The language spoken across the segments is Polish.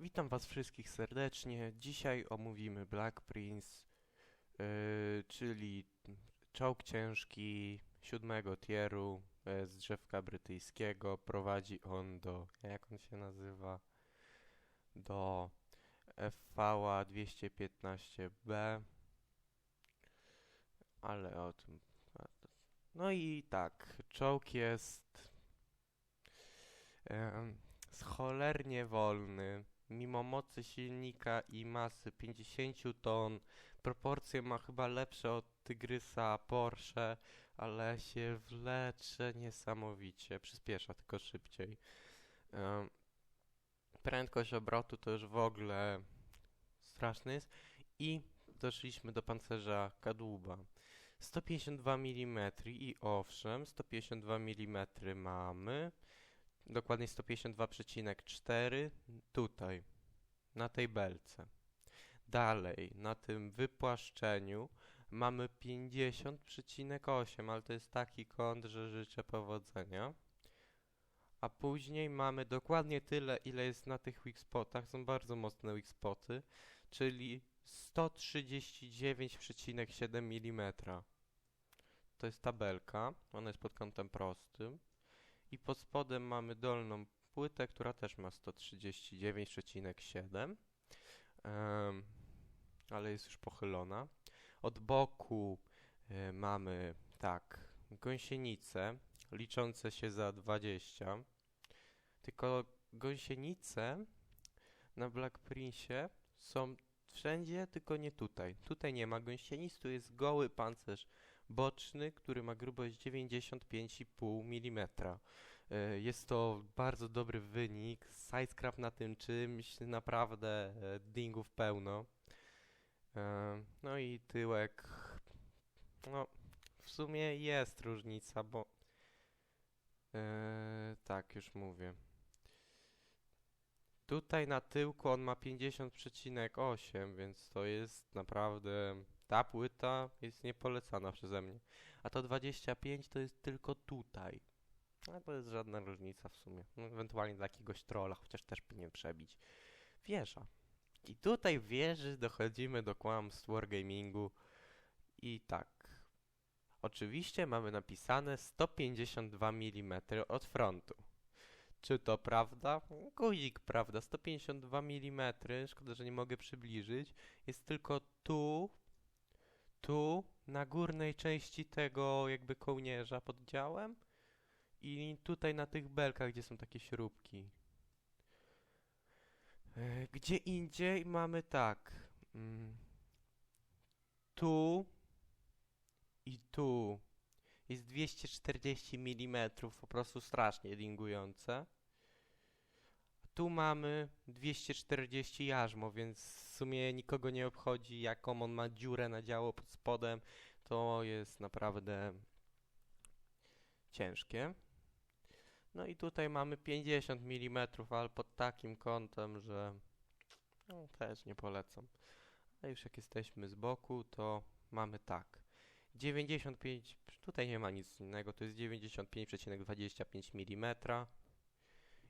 Witam Was wszystkich serdecznie. Dzisiaj omówimy Black Prince, yy, czyli czołg ciężki siódmego tieru yy, z drzewka brytyjskiego. Prowadzi on do, jak on się nazywa? Do FV 215B. Ale o tym. No i tak, czołg jest em, cholernie wolny. Mimo mocy silnika i masy 50 ton, proporcje ma chyba lepsze od Tygrysa Porsche, ale się wlecze niesamowicie. Przyspiesza tylko szybciej. Prędkość obrotu to już w ogóle straszny jest. I doszliśmy do pancerza kadłuba. 152 mm i owszem, 152 mm mamy. Dokładnie 152,4 tutaj, na tej belce. Dalej, na tym wypłaszczeniu mamy 50,8, ale to jest taki kąt, że życzę powodzenia. A później mamy dokładnie tyle, ile jest na tych weak spotach, są bardzo mocne weak spoty, czyli 139,7 mm. To jest tabelka, ona jest pod kątem prostym. I pod spodem mamy dolną płytę, która też ma 139,7, em, ale jest już pochylona. Od boku e, mamy tak, gąsienice liczące się za 20. Tylko gąsienice na Black Prince są wszędzie, tylko nie tutaj. Tutaj nie ma gąsienic, tu jest goły pancerz boczny, który ma grubość 95,5 mm. E, Jest to bardzo dobry wynik. Sidescraft na tym czymś, naprawdę e, dingów pełno. E, No i tyłek. No, w sumie jest różnica, bo. tak, już mówię. Tutaj na tyłku on ma 50,8, więc to jest naprawdę. Ta płyta jest niepolecana przeze mnie. A to 25 to jest tylko tutaj. A to jest żadna różnica w sumie. No, ewentualnie dla jakiegoś trolla, chociaż też powinien przebić. Wieża. I tutaj w wieży dochodzimy do kłamstw Wargamingu. I tak. Oczywiście mamy napisane 152 mm od frontu. Czy to prawda? Guzik, prawda. 152 mm. Szkoda, że nie mogę przybliżyć. Jest tylko tu, tu, na górnej części tego jakby kołnierza pod działem. I tutaj na tych belkach, gdzie są takie śrubki. E, Gdzie indziej mamy tak. mm, Tu i tu jest 240 mm, po prostu strasznie dingujące. Tu mamy 240 jarzmo, więc w sumie nikogo nie obchodzi, jaką on ma dziurę na działo pod spodem. To jest naprawdę ciężkie. No i tutaj mamy 50 mm, ale pod takim kątem, że no, też nie polecam. A już jak jesteśmy z boku, to mamy tak. 95, tutaj nie ma nic innego, to jest 95,25 mm.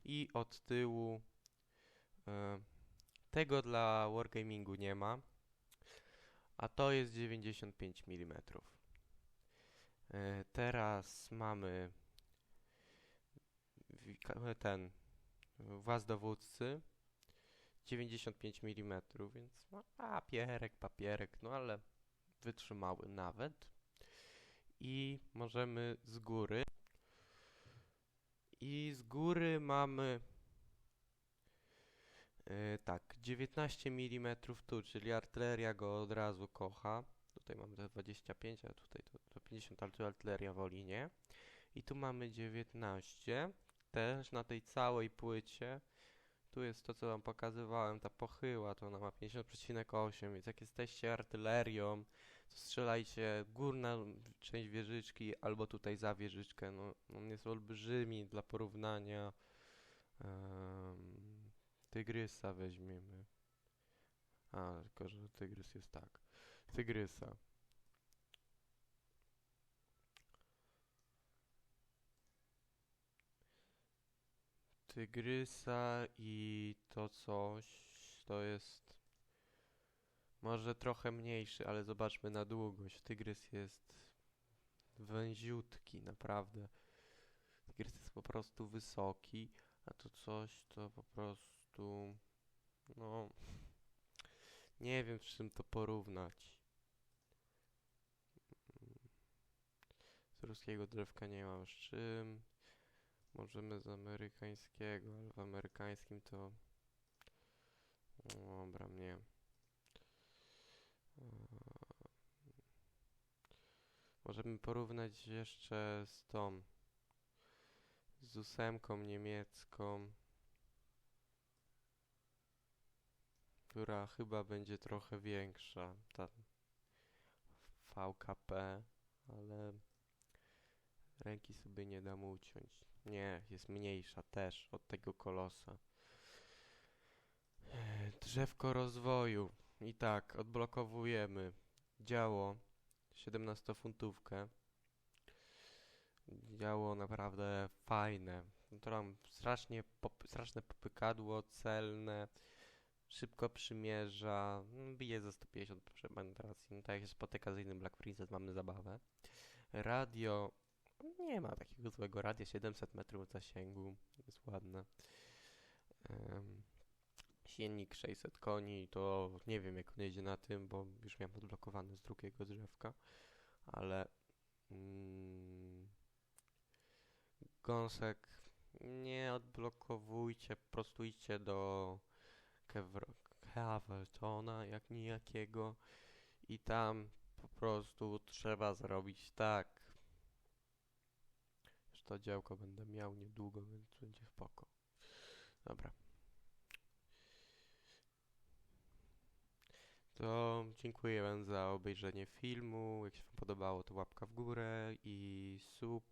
I od tyłu e, tego dla Wargamingu nie ma, a to jest 95 mm. E, teraz mamy ten właz dowódcy 95 mm, więc no, papierek, papierek, no ale wytrzymały nawet. I możemy z góry. I z góry mamy e, tak, 19 mm tu, czyli artyleria go od razu kocha. Tutaj mamy te 25, a tutaj to, to 50, ale tu artyleria woli nie. I tu mamy 19, też na tej całej płycie. Tu jest to, co wam pokazywałem, ta pochyła, to ona ma 50,8, więc jak jesteście artylerią, to strzelajcie górna część wieżyczki albo tutaj za wieżyczkę. No, on jest olbrzymi dla porównania. Um, tygrysa weźmiemy. A, tylko że tygrys jest tak. Tygrysa. Tygrysa i to coś to jest może trochę mniejszy, ale zobaczmy na długość. Tygrys jest węziutki, naprawdę. Tygrys jest po prostu wysoki, a to coś to po prostu no nie wiem z czym to porównać. Z ruskiego drzewka nie mam z czym. Możemy z amerykańskiego, ale w amerykańskim to... Dobra, nie. Możemy porównać jeszcze z tą... Z ósemką niemiecką. Która chyba będzie trochę większa. Ta VKP, ale... Ręki sobie nie dam uciąć. Nie, jest mniejsza też od tego kolosa. Drzewko rozwoju. I tak, odblokowujemy działo 17-funtówkę. Działo naprawdę fajne. Tam strasznie pop, straszne popykadło, celne. Szybko przymierza. Bije za 150 penetracji. No tak jak się spotyka z innym Black Princess, mamy zabawę. Radio nie ma takiego złego radia, 700 metrów zasięgu, jest ładne. Em, silnik 600 koni, to nie wiem jak on jedzie na tym, bo już miałem odblokowany z drugiego drzewka, ale mm, gąsek nie odblokowujcie, po prostu idźcie do Cavertona, jak nijakiego i tam po prostu trzeba zrobić tak, to działko będę miał niedługo, więc będzie spoko. Dobra. To dziękuję wam za obejrzenie filmu. Jak się wam podobało, to łapka w górę i sub.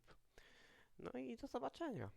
No i do zobaczenia.